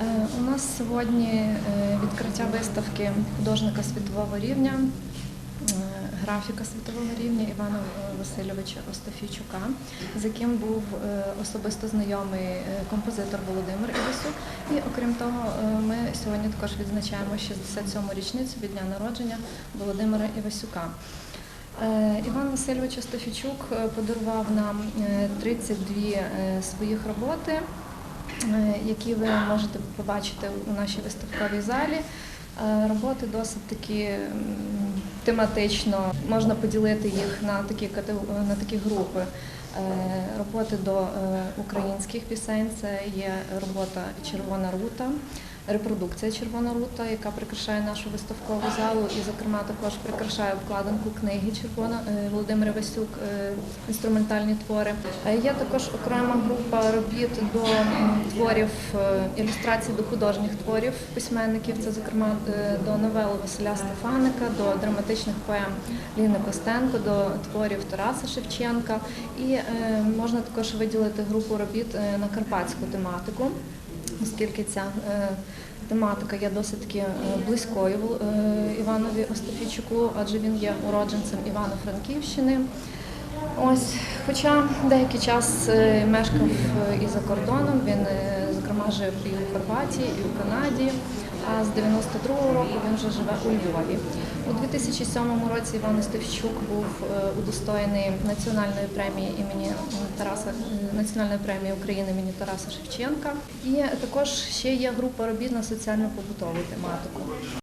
Е, У нас сьогодні е, відкриття виставки художника світового рівня, е, графіка світового рівня Івана Васильовича Остафійчука, з яким був особисто знайомий композитор Володимир Івасюк. І окрім того, ми сьогодні також відзначаємо 67-му річницю від дня народження Володимира Івасюка. Іван Васильович Остафійчук подарував нам е, 32 е, своїх роботи, які ви можете побачити у нашій виставковій залі. Е, Роботи досить такі тематично, можна поділити їх на такі на такі групи. Е, Роботи до е, українських пісень це є робота Червона рута, репродукція Червона рута, яка прикрашає нашу виставкову залу, і, зокрема, також прикрашає обкладинку книги Червона е, Володимир Васюк, е, інструментальні твори. Є також окрема група робіт до творів е, ілюстрацій до художніх творів письменників. Це, зокрема, до новел Василя Стефаника, до драматичних поем Ліни Костенко, до творів Тараса Шевченка. І можна також виділити групу робіт на карпатську тематику оскільки ця е, тематика є досить е, близькою е, Іванові Остафійчуку, адже він є уродженцем Івано-Франківщини. Ось, хоча деякий час мешкав і за кордоном, він, зокрема, жив і у Хорватії, і у Канаді. А з 92-го року він вже живе у Львові. У 2007 році Іван Остафійчук був е, удостоєний національної премії імені Тараса Національної премії України імені Тараса Шевченка. І також ще є група робіт на соціально-побутову тематику.